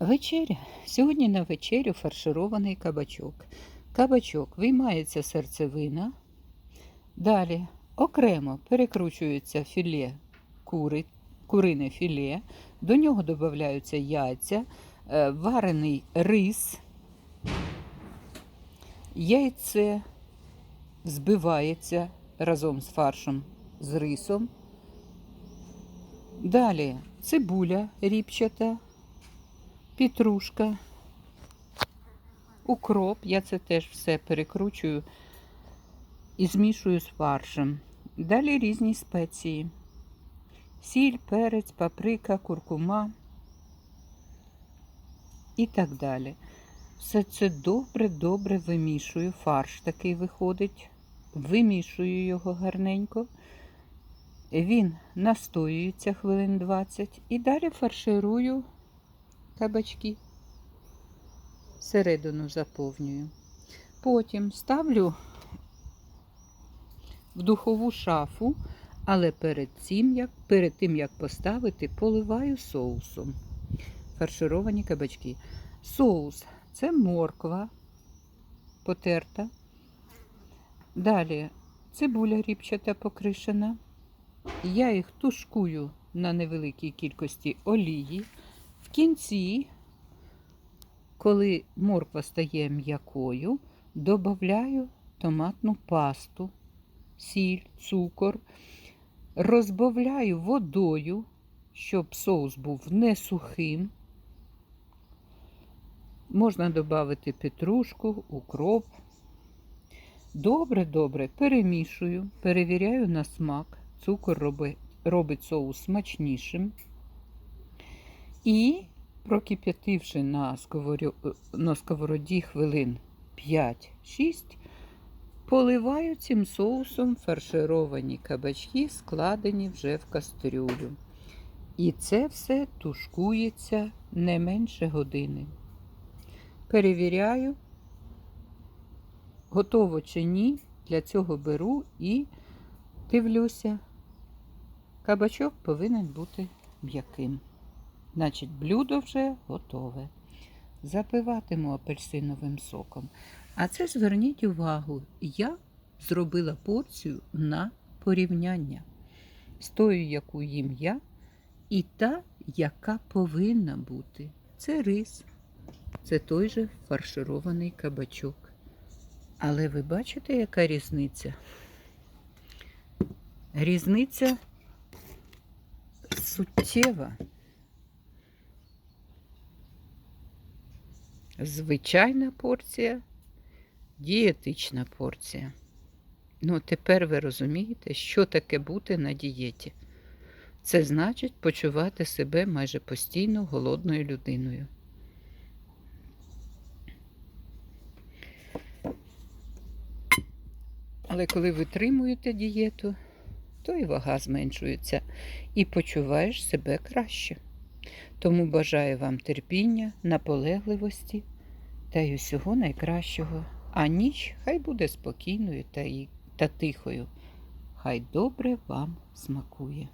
Вечеря. Сьогодні на вечерю фарширований кабачок. Кабачок виймається серцевина. Далі окремо перекручується філе кури, курине філе. До нього додаються яйця, е, варений рис. Яйце збивається разом з фаршем з рисом. Далі цибуля ріпчата, петрушка, укроп. Я це теж все перекручую і змішую з фаршем. Далі різні спеції. Сіль, перець, паприка, куркума і так далі. Все це добре-добре вимішую. Фарш такий виходить. Вимішую його гарненько. Він настоюється хвилин 20 і далі фарширую кабачки. Середину заповнюю. Потім ставлю в духову шафу, але перед цим, як, перед тим, як поставити, поливаю соусом. Фаршировані кабачки. Соус це морква потерта. Далі цибуля ріпчата покришена. Я їх тушкую на невеликій кількості олії. В кінці, коли морква стає м'якою, додаю томатну пасту, сіль, цукор, розбавляю водою, щоб соус був не сухим. Можна додати петрушку, укроп. Добре-добре перемішую, перевіряю на смак. Цукор робить, соус смачнішим. І, прокип'ятивши на, сковорю, на сковороді хвилин 5-6, поливаю цим соусом фаршировані кабачки, складені вже в кастрюлю. І це все тушкується не менше години. Перевіряю, готово чи ні. Для цього беру і дивлюся. Кабачок повинен бути м'яким. Значить, блюдо вже готове. Запиватиму апельсиновим соком. А це зверніть увагу, я зробила порцію на порівняння з тою, яку їм я, і та, яка повинна бути. Це рис, це той же фарширований кабачок. Але ви бачите, яка різниця? Різниця суттєва. Звичайна порція, дієтична порція. Ну, тепер ви розумієте, що таке бути на дієті. Це значить почувати себе майже постійно голодною людиною. Але коли витримуєте дієту, то і вага зменшується, і почуваєш себе краще. Тому бажаю вам терпіння, наполегливості та й усього найкращого. А ніч хай буде спокійною та, і, та тихою. Хай добре вам смакує.